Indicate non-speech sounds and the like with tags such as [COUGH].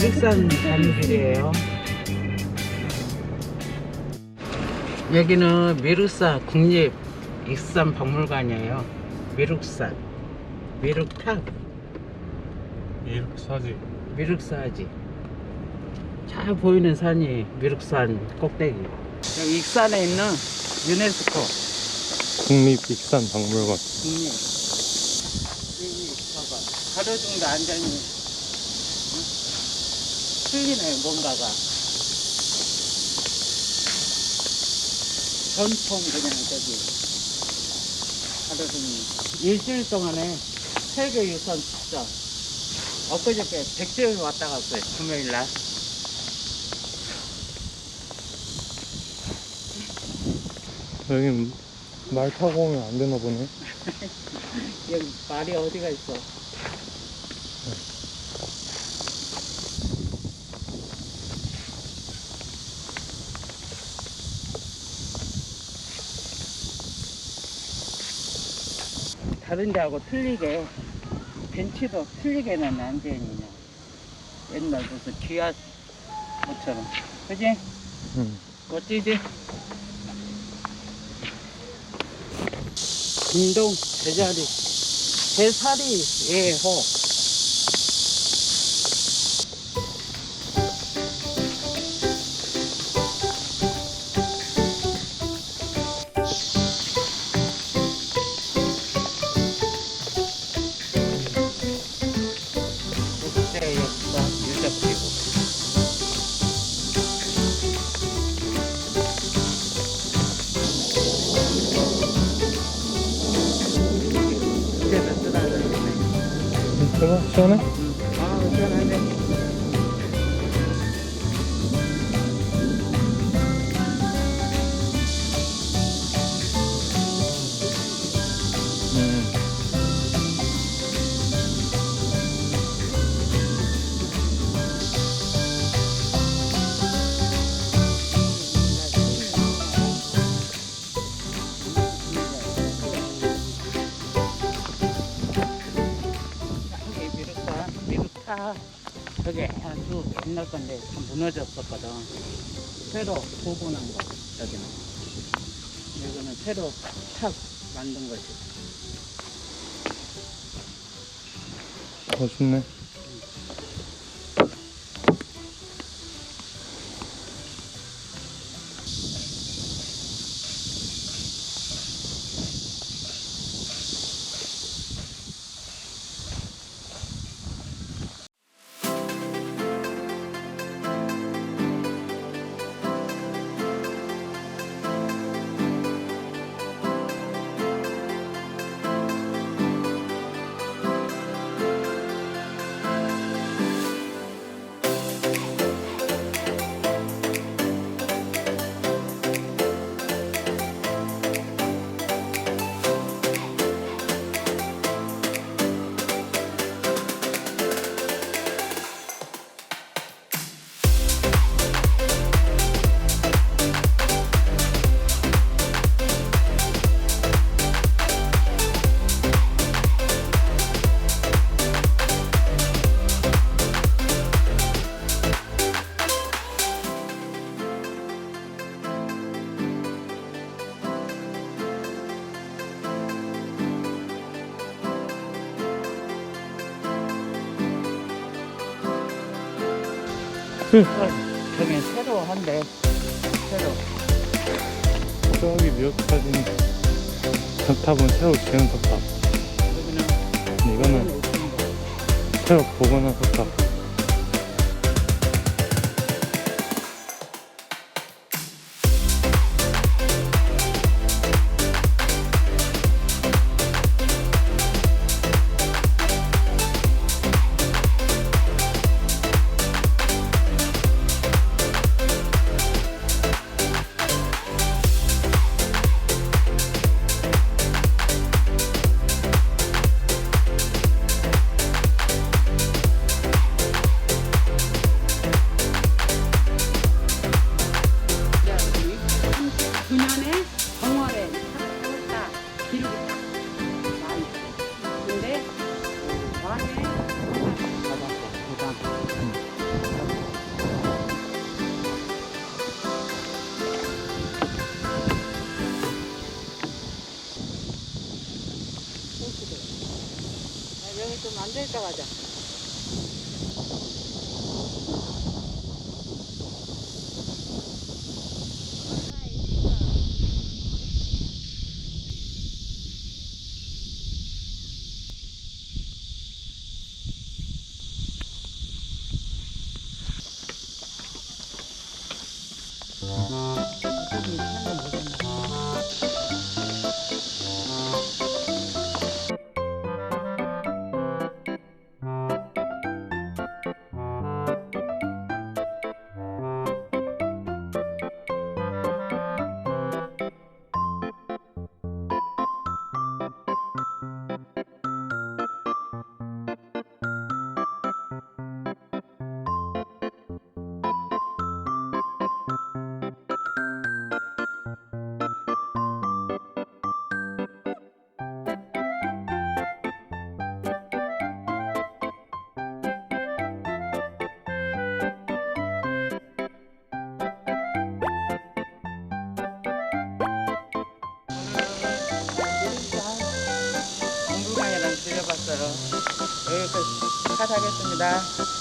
미륵산 가는 길이에요. 여기는 미륵산 국립 익산 박물관이에요. 미륵산, 미륵탑, 이렇게 사지. 미륵사지. 잘 보이는 산이 미륵산 꼭대기. 여기 익산에 있는 유네스코 국립익산박물관. 국립. 여기 봐봐. 하루 정도 앉아있는 응? 틀리네 뭔가가. 전통 그냥 저기 하루 종일 일주일 동안에 세계 유산 축전 엊그저께 백제일 왔다 갔어요 금요일 날 여긴 말 타고 오면 안 되나 보네. [LAUGHS] 여기 말이 어디가 있어 다른 데하고 틀리게 벤치도 틀리게는 앉아있냐 옛날 무슨 기아 뭐처럼 그지? 응. 멋지지? 김동 제자리 제사리 예호 Tá bom, funciona? Né? 미루타 저기 아주 옛날 건데 좀 무너졌었거든. 새로 복원한 거 여기는 여기는 새로 탁 만든 거지. 멋있네. 저기 새로 한대 새로 저기 미역사진 탑은 새로 지은 석탑. 여기는 이거는 새로 복원한 석탑. 좀 앉아있다 가자. 여기서 컷하겠습니다.